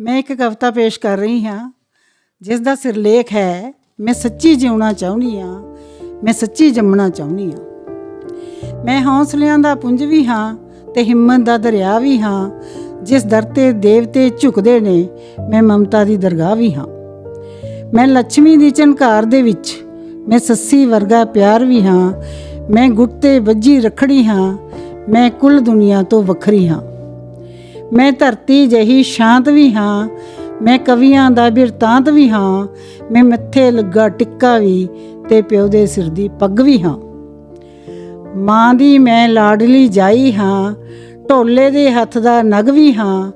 ਮੈਂ ਇੱਕ ਕਵਿਤਾ ਪੇਸ਼ ਕਰ ਰਹੀ ਹਾਂ ਜਿਸ ਦਾ ਸਿਰਲੇਖ ਹੈ, ਮੈਂ ਸੱਚੀ ਜਿਉਣਾ ਚਾਹੁੰਦੀ ਹਾਂ, ਮੈਂ ਸੱਚੀ ਜੰਮਣਾ ਚਾਹੁੰਦੀ ਹਾਂ। ਮੈਂ ਹੌਸਲਿਆਂ ਦਾ ਪੁੰਜ ਵੀ ਹਾਂ ਤੇ ਹਿੰਮਤ ਦਾ ਦਰਿਆ ਵੀ ਹਾਂ, ਜਿਸ ਦਰ ਤੇ ਦੇਵਤੇ ਝੁਕਦੇ ਨੇ, ਮੈਂ ਮਮਤਾ ਦੀ ਦਰਗਾਹ ਵੀ ਹਾਂ। ਮੈਂ ਲక్ష్ਮੀ ਦੀ ਝਨਕਾਰ ਦੇ ਵਿੱਚ, ਮੈਂ ਸੱਸੀ ਵਰਗਾ ਪਿਆਰ ਵੀ ਹਾਂ, ਮੈਂ ਗੁੱਟ ਤੇ ਵੱਜੀ ਰਖੜੀ ਹਾਂ, ਮੈਂ ਕੁੱਲ ਦੁਨੀਆ ਤੋਂ ਵੱਖਰੀ ਹਾਂ। ਮੈਂ ਧਰਤੀ ਜਹੀ ਸ਼ਾਂਤ ਵੀ ਹਾਂ, ਮੈਂ ਕਵੀਆਂ ਦਾ ਬਿਰਤਾਂਤ ਵੀ ਹਾਂ, ਮੈਂ ਮੱਥੇ ਲੱਗਾ ਟਿੱਕਾ ਵੀ ਤੇ ਪਿਓ ਦੇ ਸਿਰ ਦੀ ਪੱਗ ਵੀ ਹਾਂ। ਮਾਂ ਦੀ ਮੈਂ ਲਾਡਲੀ ਜਾਈ ਹਾਂ, ਢੋਲੇ ਦੇ ਹੱਥ ਦਾ ਨਗ ਵੀ ਹਾਂ,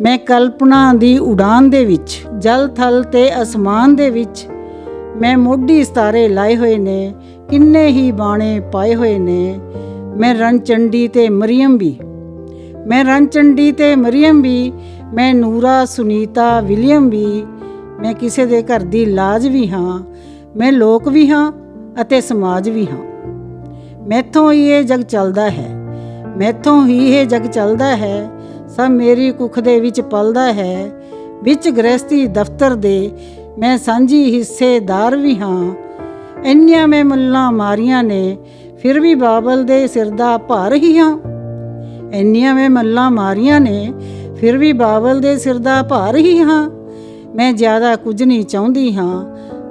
ਮੈਂ ਕਲਪਨਾ ਦੀ ਉਡਾਨ ਦੇ ਵਿੱਚ, ਜਲ ਥਲ ਤੇ ਅਸਮਾਨ ਦੇ ਵਿੱਚ, ਮੈਂ ਮੋਢੀ ਸਤਾਰੇ ਲਾਏ ਹੋਏ ਨੇ, ਕਿੰਨੇ ਹੀ ਬਾਣੇ ਪਾਏ ਹੋਏ ਨੇ, ਮੈਂ ਰਣਚੰਡੀ ਤੇ ਮਰੀਮ ਵੀ। ਮੈਂ ਰਣਚੰਡੀ ਤੇ ਮਰੀਮ ਵੀ, ਮੈਂ ਨੂਰਾ, ਸੁਨੀਤਾ, ਵਿਲੀਅਮ ਵੀ, ਮੈਂ ਕਿਸੇ ਦੇ ਘਰ ਦੀ ਲਾਜ ਵੀ ਹਾਂ, ਮੈਂ ਲੋਕ ਵੀ ਹਾਂ ਅਤੇ ਸਮਾਜ ਵੀ ਹਾਂ। ਮੈਥੋਂ ਹੀ ਇਹ ਜਗ ਚੱਲਦਾ ਹੈ, ਮੈਥੋਂ ਹੀ ਇਹ ਜਗ ਚੱਲਦਾ ਹੈ, ਸਭ ਮੇਰੀ ਕੁੱਖ ਦੇ ਵਿੱਚ ਪਲਦਾ ਹੈ, ਵਿੱਚ ਗ੍ਰਸਤੀ ਦਫ਼ਤਰ ਦੇ ਮੈਂ ਸਾਂਝੀ ਹਿੱਸੇਦਾਰ ਵੀ ਹਾਂ। ਇੰਨੀਆਂ ਮੈਂ ਮੁੱਲਾਂ ਮਾਰੀਆਂ ਨੇ, ਫਿਰ ਵੀ ਬਾਬਲ ਦੇ ਸਿਰ ਦਾ ਭਾਰ ਹੀ ਹਾਂ। ਇੰਨੀਆਂ ਮੈਂ ਮੱਲਾਂ ਮਾਰੀਆਂ ਨੇ, ਫਿਰ ਵੀ ਬਾਬਲ ਦੇ ਸਿਰ ਦਾ ਭਾਰ ਹੀ ਹਾਂ। ਮੈਂ ਜ਼ਿਆਦਾ ਕੁਝ ਨਹੀਂ ਚਾਹੁੰਦੀ ਹਾਂ,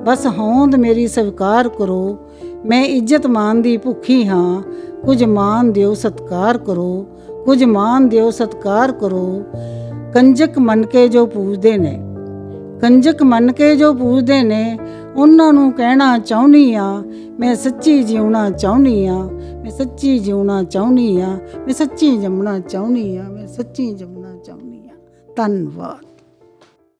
ਬਸ ਹੋਂਦ ਮੇਰੀ ਸਵੀਕਾਰ ਕਰੋ। ਮੈਂ ਇੱਜ਼ਤ ਮਾਨ ਦੀ ਭੁੱਖੀ ਹਾਂ, ਕੁਝ ਮਾਨ ਦਿਓ ਸਤਕਾਰ ਕਰੋ, ਕੁਝ ਮਾਨ ਦਿਓ ਸਤਕਾਰ ਕਰੋ। ਕੰਜਕ ਮੰਨ ਕੇ ਜੋ ਪੂਜਦੇ ਨੇ, ਕੰਜਕ ਮੰਨ ਕੇ ਜੋ ਪੂਜਦੇ ਨੇ ਉਹਨਾਂ ਨੂੰ ਕਹਿਣਾ ਚਾਹੁੰਦੀ ਆ, ਮੈਂ ਸੱਚੀ ਜਿਉਣਾ ਚਾਹੁੰਦੀ ਆ, ਮੈਂ ਸੱਚੀ ਜਿਉਣਾ ਚਾਹੁੰਦੀ ਆ, ਮੈਂ ਸੱਚੀ ਜੰਮਣਾ ਚਾਹੁੰਦੀ ਆ, ਮੈਂ ਸੱਚੀ ਜੰਮਣਾ ਚਾਹੁੰਦੀ ਆ। ਧੰਨਵਾਦ।